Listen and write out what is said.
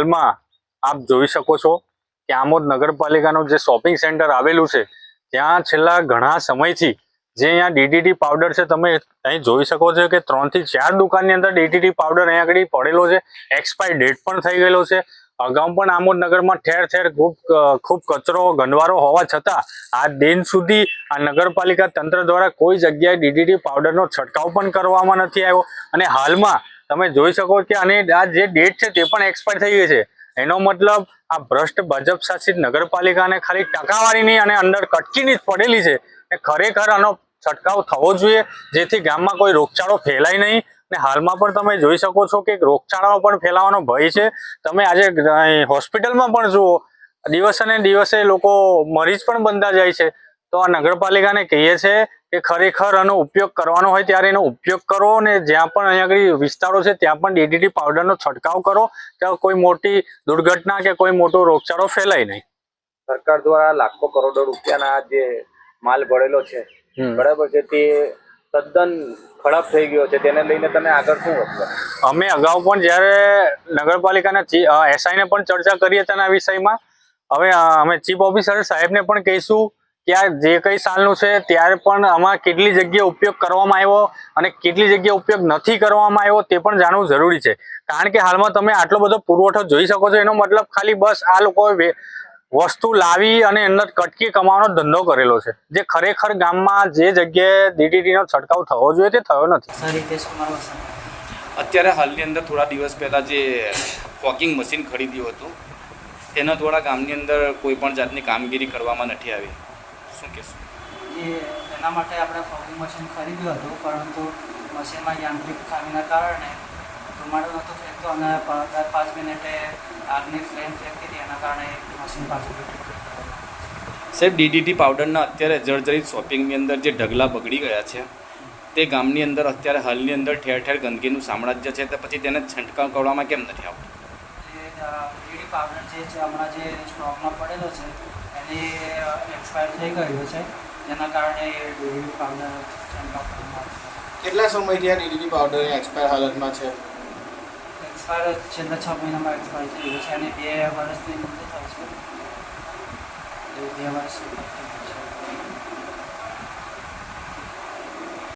હાલમાં આપ જોઈ શકો છો કે આમોદ નગરપાલિકાનું જે શોપિંગ સેન્ટર આવેલું છે, ત્યાં છેલ્લા ઘણા સમયથી જે અહીંયા ડીટીટી પાવડર છે, તમે અહીં જોઈ શકો છો કે ત્રણથી ચાર દુકાનની અંદર ડીડીટી પાવડર અહીંયા આગળ પડેલો છે. એક્સપાયર ડેટ પણ થઈ ગયેલો છે. અગાઉ પણ આમોદ નગરમાં ઠેર ઠેર ખૂબ ખૂબ કચરો, ગંદવારો હોવા છતાં આ દિન સુધી આ નગરપાલિકા તંત્ર દ્વારા કોઈ જગ્યાએ ડીડીટી પાવડરનો છંટકાવ પણ કરવામાં નથી આવ્યો. અને હાલમાં તમે જોઈ શકો કે અને આ જે ડેટ છે તે પણ એક્સપાયર થઈ ગઈ છે. એનો મતલબ આ ભ્રષ્ટ ભાજપ શાસિત નગરપાલિકાને ખાલી ટકાવારીની અને અંદર કટકીની જ પડેલી છે. એ ખરેખર આનો છંટકાવ થવો જોઈએ, જેથી ગામમાં કોઈ રોગચાળો ફેલાય નહીં. ને હાલમાં પણ તમે જોઈ શકો છો કે રોગચાળાઓ પણ ફેલાવાનો ભય છે. તમે આજે હોસ્પિટલમાં પણ જુઓ. દિવસે ને દિવસે લોકો મરીજ પણ બનતા જાય છે. તો આ નગરપાલિકાને કહીએ છે કે ખરેખર આનો ઉપયોગ કરવાનો હોય ત્યારે એનો ઉપયોગ કરો અને જ્યાં પણ અહીંયા આગળ વિસ્તારો છે ત્યાં પણ ડીડીટી પાવડરનો છંટકાવ કરો ત્યાં કોઈ મોટી દુર્ઘટના કે કોઈ મોટો રોગચાળો ફેલાય નહીં. સરકાર દ્વારા લાખો કરોડો રૂપિયાના જે માલ ભરેલો છે. બરાબર છે તે તદ્દન ખરાબ થઈ ગયો છે. તેને લઈને તમે આગળ શું વધશો અમે અગાઉ પણ જ્યારે નગરપાલિકાના એસઆઈને પણ ચર્ચા કરીએ તેના વિષયમાં હવે અમે ચીફ ઓફિસર સાહેબને પણ કહીશું કે આ જે કઈ સાલનું છે ત્યારે પણ આમાં કેટલી જગ્યાએ ઉપયોગ કરવામાં આવ્યો અને કેટલી જગ્યાએ ઉપયોગ નથી કરવામાં આવ્યો તે પણ જાણવું જરૂરી છે. કારણ કે હાલમાં તમે આટલો બધો પુરવઠો જોઈ શકો છો એનો મતલબ ખાલી બસ આ લોકોએ વસ્તુ લાવી અને અંદર કટકી કમાવાનો ધંધો કરેલો છે. જે ખરેખર ગામમાં જે જગ્યાએ ડીડીટીનો છંટકાવ થવો જોઈએ તે થયો નથી. અત્યારે હાલની અંદર થોડા દિવસ પહેલાં જે વોકિંગ મશીન ખરીદ્યું હતું તેના દ્વારા ગામની અંદર કોઈ પણ જાતની કામગીરી કરવામાં નથી આવી. શું કહેશું? એ એના માટે આપણે ફોગિંગ મશીન ખરીદ્યું હતું પરંતુ મશીનમાં યાંત્રિક ખામીના કારણે ધુમાડો નહોતો ફેંકતો અને દર પાંચ મિનિટે આગની ફ્લેમ ફેંકતી હતી એના કારણે મશીન પાછું સાહેબ ડીડીટી પાવડરના અત્યારે જર્જરિત શોપિંગની અંદર જે ઢગલા બગડી ગયા છે તે ગામની અંદર અત્યારે હાલની અંદર ઠેર ઠેર ગંદકીનું સામ્રાજ્ય છે તો પછી તેને છંટકાવ કરવામાં કેમ નથી આવતો? એ ડીડી પાવડર જે છે હમણાં જે સ્ટોકમાં પડેલો છે એની એક્સપાયર થઈ ગયો છે. જેના કારણે પાવડર કરવામાં આવે છે. કેટલા સમયથી આ ડીડીટી પાવડર એક્સપાયર હાલતમાં છે? એક્સપાયર છેલ્લા છ મહિનામાં એક્સપાયર થઈ ગયું છે અને બે વર્ષની મુદત થાય છે. બે વર્ષ